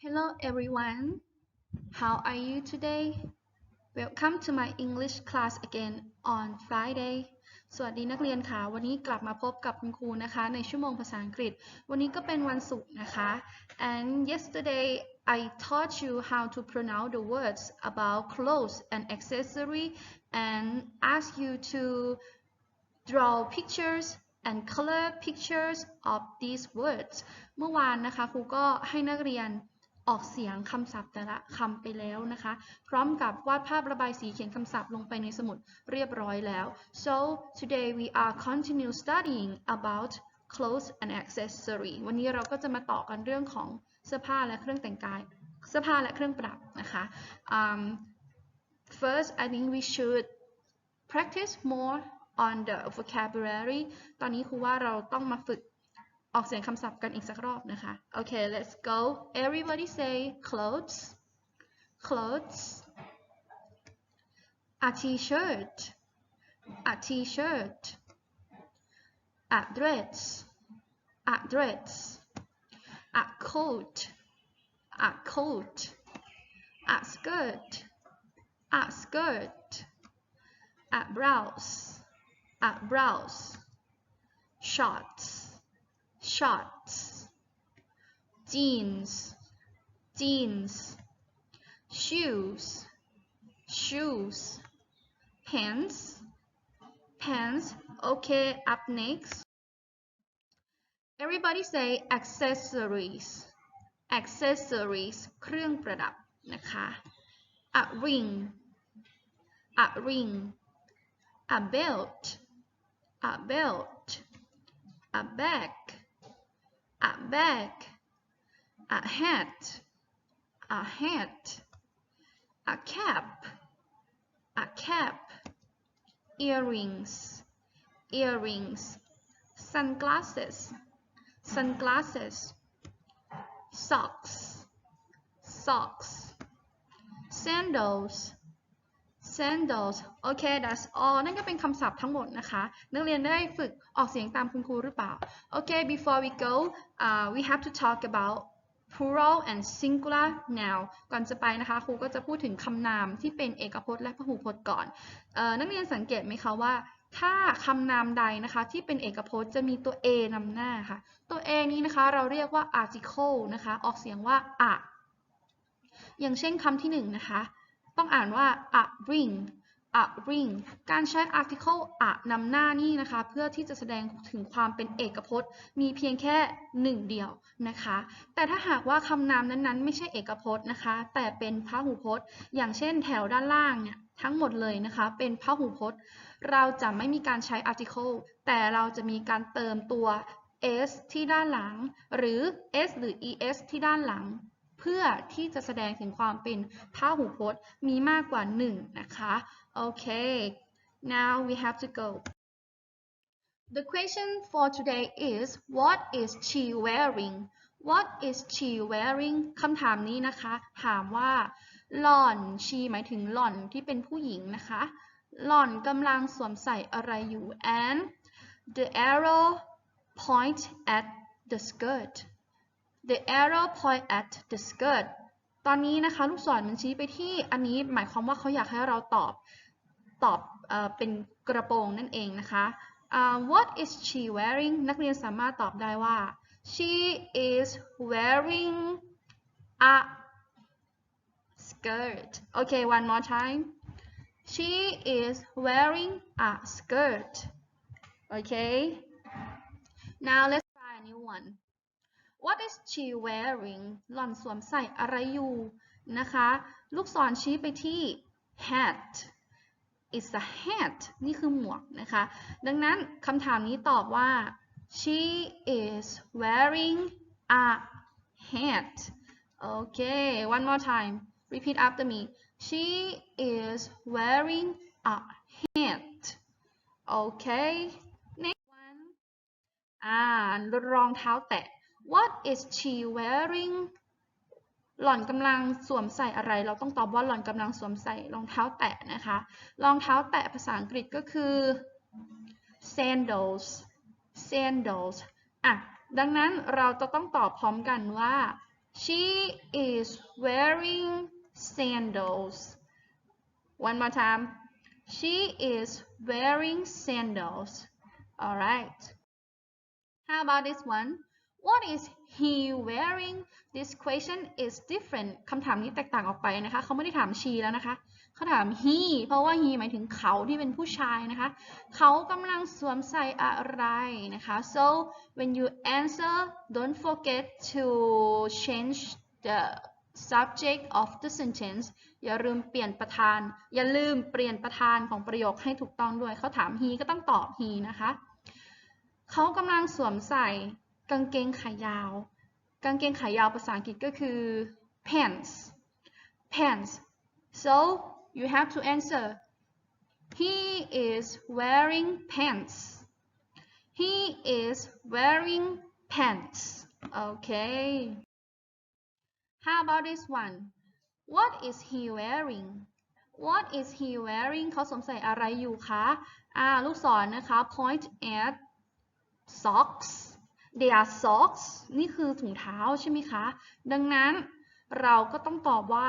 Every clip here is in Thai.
Hello everyone. How are you today? Welcome to my English class again on Friday. สวัสดีนักเรียนค่ะ วันนี้กลับมาพบกับคุณครูนะคะ ในชั่วโมงภาษาอังกฤษ วันนี้ก็เป็นวันศุกร์นะคะ and yesterday I taught you how to pronounce the words about clothes and accessory and ask you to draw pictures and color pictures of these words เมื่อวานนะคะครูก็ให้นักเรียน ออกเสียงคำศัพท์แต่ละคำไปแล้วนะคะ พร้อมกับวาดภาพระบายสีเขียนคำศัพท์ลงไปในสมุดเรียบร้อยแล้ว so today we are continue studying about clothes and accessory วันนี้เราก็จะมาต่อกันเรื่องของเสื้อผ้าและเครื่องแต่งกายเสื้อผ้าและเครื่องประดับนะคะ um, first I think we should practice more on the vocabulary ตอนนี้ครูว่าเราต้องมาฝึก ออกเสียงคำศัพท์กันอีกสักรอบนะคะ Okay let's go everybody say clothes clothes a t-shirt a t-shirt a dress a dress a coat a coat a skirt a skirt a blouse a blouse short shorts jeans jeans shoes shoes pants pants okay up next everybody say accessories accessories เครื่องประดับนะคะ a ring a ring a belt a belt a bag a bag a hat a hat a cap a cap earrings earrings sunglasses sunglasses socks socks sandals sandals โอเค that's all นั่นก็เป็นคำศัพท์ทั้งหมดนะคะ นักเรียนได้ฝึกออกเสียงตามคุณครูหรือเปล่า โอเค before we go uh, we have to talk about plural and singular now ก่อนจะไปนะคะ ครูก็จะพูดถึงคำนามที่เป็นเอกพจน์และพหูพจน์ก่อนออนักเรียนสังเกตไหมคะว่า ถ้าคำนามใดนะคะที่เป็นเอกพจน์จะมีตัว a นำหน้าค่ะ ตัว a นี้นะคะเราเรียกว่า article นะคะ ออกเสียงว่าอะอย่างเช่นคำที่หนึ่งนะคะ ต้องอ่านว่า a ring a ring การใช้ article a นำหน้านี่นะคะ เพื่อที่จะแสดงถึงความเป็นเอกพจน์ มีเพียงแค่หนึ่งเดียวนะคะ แต่ถ้าหากว่าคำนามนั้นๆ ไม่ใช่เอกพจน์นะคะ แต่เป็นพหูพจน์ อย่างเช่นแถวด้านล่างเนี่ยทั้งหมดเลยนะคะ เป็นพหูพจน์ เราจะไม่มีการใช้ article แต่เราจะมีการเติมตัว s ที่ด้านหลัง หรือ s หรือ es ที่ด้านหลัง เพื่อที่จะแสดงถึงความเป็นพหูพจน์มีมากกว่าหนึ่งนะคะ โอเค now we have to go the question for today is what is she wearing what is she wearing คำถามนี้นะคะ ถามว่าหล่อน she หมายถึงหล่อนที่เป็นผู้หญิงนะคะ หล่อนกำลังสวมใส่อะไรอยู่ and the arrow point at the skirt the arrow point at the skirt ตอนนี้นะคะลูกศรมันชี้ไปที่อันนี้หมายความว่าเขาอยากให้เราตอบตอบเออเป็นกระโปรงนั่นเองนะคะ uh, what is she wearing นักเรียนสามารถตอบได้ว่า she is wearing a skirt okay one more time she is wearing a skirt okay now let's try a new one what is she wearing หล่อนสวมใส่อะไรอยู่นะคะ ลูกศรชี้ไปที่ hat it's a hat นี่คือหมวกนะคะ ดังนั้นคำถามนี้ตอบว่า she is wearing a hat okay one more time repeat after me she is wearing a hat okay next one อ่ารองเท้าแตะ what is she wearing หล่อนกำลังสวมใส่อะไร เราต้องตอบว่าหล่อนกำลังสวมใส่รองเท้าแตะนะคะ รองเท้าแตะภาษาอังกฤษก็คือ sandals sandals อะ ดังนั้นเราจะต้องตอบพร้อมกันว่า she is wearing sandals one more time she is wearing sandals alright how about this one what is he wearing this question is different คำถามนี้แตกต่างออกไปนะคะเขาไม่ได้ถาม she แล้วนะคะเขาถาม he เพราะว่า he หมายถึงเขาที่เป็นผู้ชายนะคะ เขากำลังสวมใส่อะไรนะคะ so when you answer don't forget to change the subject of the sentence อย่าลืมเปลี่ยนประธาน อย่าลืมเปลี่ยนประธานของประโยคให้ถูกต้องด้วย เขาถาม he ก็ต้องตอบ he นะคะ เขากำลังสวมใส่ กางเกงขายาว กางเกงขายาวภาษาอังกฤษก็คือ pants pants so you have to answer he is wearing pants he is wearing pants okay how about this one what is he wearing what is he wearing เขาสวมใส่อะไรอยู่คะ อ่า ลูกศรนะคะ point at socks they are socks นี่คือถุงเท้าใช่ไหมคะ ดังนั้นเราก็ต้องตอบว่า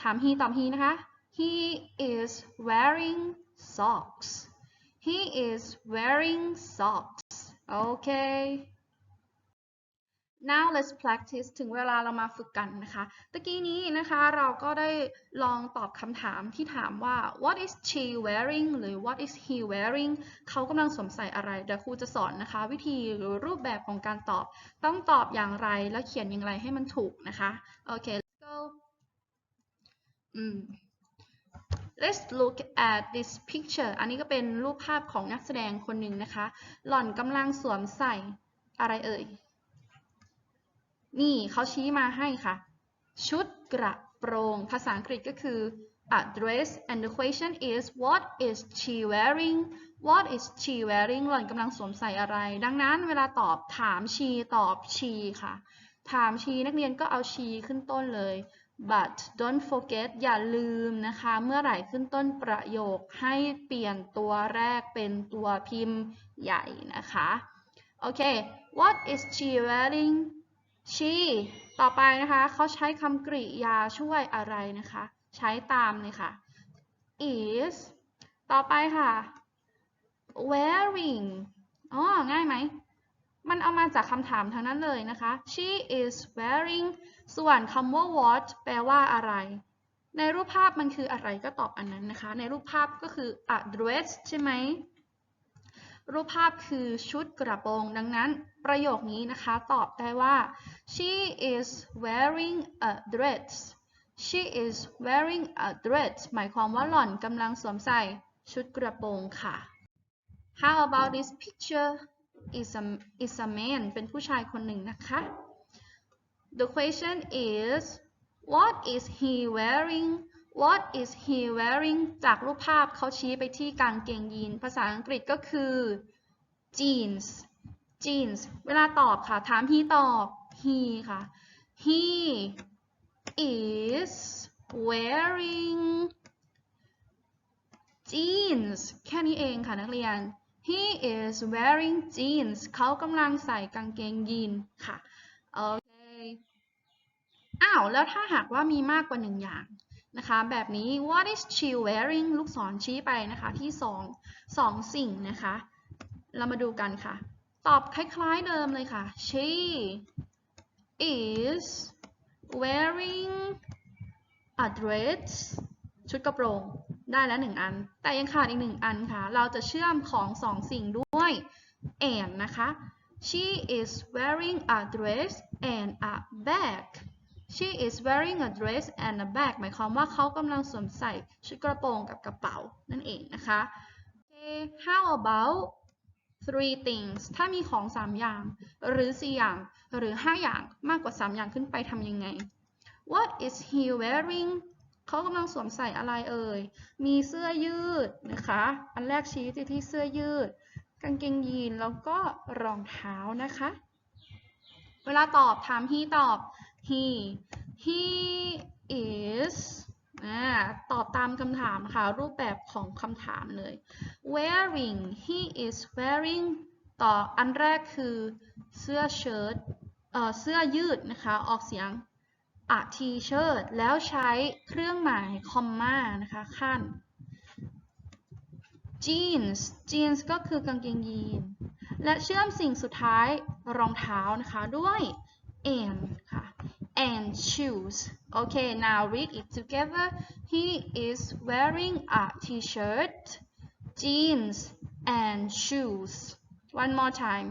ถาม he ตอบ he นะคะ he is wearing socks he is wearing socks okay now let's practice ถึงเวลาเรามาฝึกกันนะคะตะกี้นี้นะคะเราก็ได้ลองตอบคำถามที่ถามว่า what is she wearing หรือ what is he wearing เขากำลังสวมใส่อะไรเดี๋ยวครูจะสอนนะคะ วิธีหรือรูปแบบของการตอบ ต้องตอบอย่างไรและเขียนอย่างไรให้มันถูกนะคะโอเค let's go อืม Let's look at this picture อันนี้ก็เป็นรูปภาพของนักแสดงคนหนึ่งนะคะ หล่อนกำลังสวมใส่อะไรเอ่ย นี่เขาชี้มาให้ค่ะ ชุดกระโปรง ภาษาอังกฤษก็คือ a dress and the question is what is she wearing what is she wearing หล่อนกำลังสวมใส่อะไร ดังนั้นเวลาตอบถาม she ตอบ she ค่ะ ถาม she นักเรียนก็เอา she ขึ้นต้นเลย but don't forget อย่าลืมนะคะ เมื่อไหร่ขึ้นต้นประโยคให้เปลี่ยนตัวแรกเป็นตัวพิมพ์ใหญ่นะคะ โอเค what is she wearing she ต่อไปนะคะเขาใช้คำกริยาช่วยอะไรนะคะ ใช้ตามเลยค่ะ is ต่อไปค่ะ wearing อ๋อ ง่ายไหม มันเอามาจากคำถามทั้งนั้นเลยนะคะ she is wearing ส่วนคำว่า what แปลว่าอะไร ในรูปภาพมันคืออะไรก็ตอบอันนั้นนะคะ ในรูปภาพก็คือ a dress ใช่ไหม รูปภาพคือชุดกระโปรง ดังนั้นประโยคนี้นะคะ ตอบได้ว่า she is wearing a dress she is wearing a dress หมายความว่าหล่อนกำลังสวมใส่ชุดกระโปรงค่ะ how about this picture is a is a man เป็นผู้ชายคนหนึ่งนะคะ the question is what is he wearing what is he wearing จากรูปภาพเขาชี้ไปที่กางเกงยีน ภาษาอังกฤษก็คือ jeans jeans เวลาตอบค่ะ ถาม he ตอบ he ค่ะ he is wearing jeans แค่นี้เองค่ะนักเรียน he is wearing jeans เขากำลังใส่กางเกงยีนค่ะ โอเค อ้าว แล้วถ้าหากว่ามีมากกว่าหนึ่งอย่าง นะคะแบบนี้ what is she wearing ลูกศรชี้ไปนะคะที่สองสองสิ่งนะคะ เรามาดูกันค่ะ ตอบคล้ายๆเดิมเลยค่ะ she is wearing a dress ชุดกระโปรงได้แล้วหนึ่งอัน แต่ยังขาดอีกหนึ่งอันค่ะ เราจะเชื่อมของสองสิ่งด้วย and นะคะ she is wearing a dress and a bag she is wearing a dress and a bag หมายความว่าเขากำลังสวมใส่ชุดกระโปรงกับกระเป๋านั่นเองนะคะ okay how about three things ถ้ามีของ 3 อย่าง หรือ 4 อย่าง หรือ 5 อย่างมากกว่า 3 อย่างขึ้นไปทำยังไง what is he wearing เขากำลังสวมใส่อะไรเอ่ย มีเสื้อยืดนะคะ อันแรกชี้ที่ที่เสื้อยืด กางเกงยีนแล้วก็รองเท้านะคะ เวลาตอบถาม he ตอบ he he is อ่าตอบตามคำถามค่ะ รูปแบบของคำถามเลย wearing he is wearing ต่ออันแรกคือเสื้อเชิ้ตเอ่อเสื้อยืดนะคะ ออกเสียง a t-shirt แล้วใช้เครื่องหมายคอมมานะคะขั้น jeans jeans ก็คือกางเกงยีน และเชื่อมสิ่งสุดท้ายรองเท้านะคะด้วย and ค่ะ and shoes okay now read it together he is wearing a t-shirt jeans and shoes one more time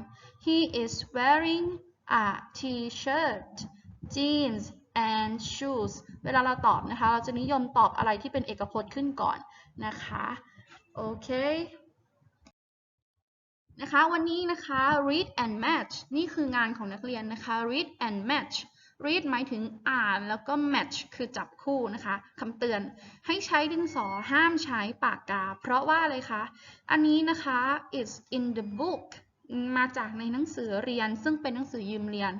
he is wearing a t-shirt jeans and shoes เวลาเราตอบนะคะ เราจะนิยมตอบอะไรที่เป็นเอกพจน์ขึ้นก่อนนะคะ โอเค นะคะ วันนี้นะคะ read and match นี่คืองานของนักเรียนนะคะ read and match read หมายถึงอ่านแล้วก็ match คือจับคู่นะคะคำเตือนให้ใช้ดินสอห้ามใช้ปากกา เพราะว่าอะไรคะ อันนี้นะคะ it's in the book มาจากในหนังสือเรียน ซึ่งเป็นหนังสือยืมเรียน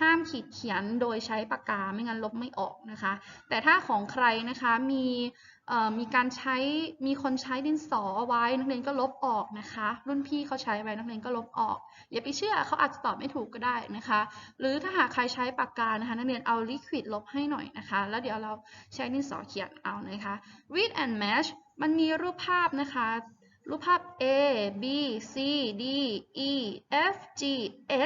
ห้ามขีดเขียนโดยใช้ปากกาไม่งั้นลบไม่ออกนะคะ แต่ถ้าของใครนะคะมี มีการใช้มีคนใช้ดินสอไว้นักเรียนก็ลบออกนะคะ รุ่นพี่เขาใช้ไว้นักเรียนก็ลบออก อย่าไปเชื่อเขาอาจจะตอบไม่ถูกก็ได้นะคะ หรือถ้าหากใครใช้ปากกานะคะ นักเรียนเอาลิควิดลบให้หน่อยนะคะ แล้วเดี๋ยวเราใช้ดินสอเขียนเอานะคะ read and match มันมีรูปภาพนะคะ รูปภาพ A B C D E F G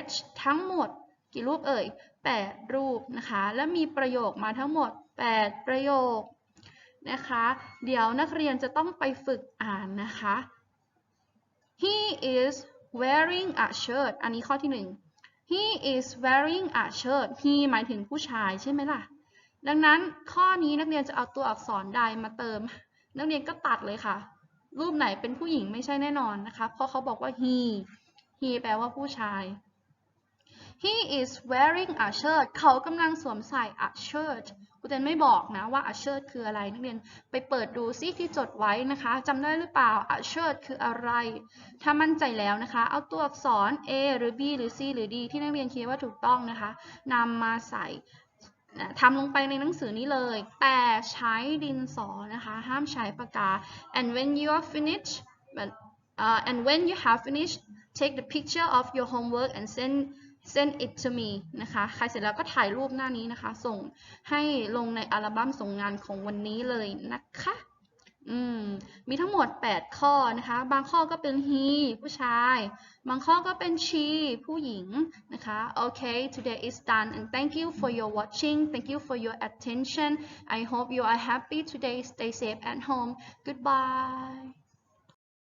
H ทั้งหมด กี่รูปเอ่ย 8 รูปนะคะ และมีประโยคมาทั้งหมด 8 ประโยค นะคะ เดี๋ยวนักเรียนจะต้องไปฝึกอ่านนะคะ He is wearing a shirt อันนี้ข้อที่1 He is wearing a shirt he หมายถึงผู้ชายใช่ไหมล่ะ ดังนั้นข้อนี้นักเรียนจะเอาตัวอักษรใดมาเติม นักเรียนก็ตัดเลยค่ะ รูปไหนเป็นผู้หญิงไม่ใช่แน่นอนนะคะ เพราะเขาบอกว่า he he แปลว่าผู้ชาย he is wearing a shirt เขากำลังสวมใส่ a shirt ครูเตนไม่บอกนะว่า a shirt คืออะไร นักเรียนไปเปิดดูซิที่จดไว้นะคะจำได้หรือเปล่า a shirt คืออะไร ถ้ามั่นใจแล้วนะคะ เอาตัวอักษร a หรือ b หรือ c หรือ d ที่นักเรียนคิดว่าถูกต้องนะคะนำมาใส่ทำลงไปในหนังสือนี้เลย แต่ใช้ดินสอนะคะ ห้ามใช้ปากกา and when you are finished but uh, and when you have finished take the picture of your homework and send send it to me นะคะใครเสร็จแล้วก็ถ่ายรูปหน้านี้นะคะ ส่งให้ลงในอัลบั้มส่งงานของวันนี้เลยนะคะอืมมีทั้งหมด 8 ข้อนะคะ บางข้อก็เป็น he ผู้ชาย บางข้อก็เป็น she ผู้หญิงนะคะโอเค today is done and thank you for your watching thank you for your attention I hope you are happy today stay safe at home goodbye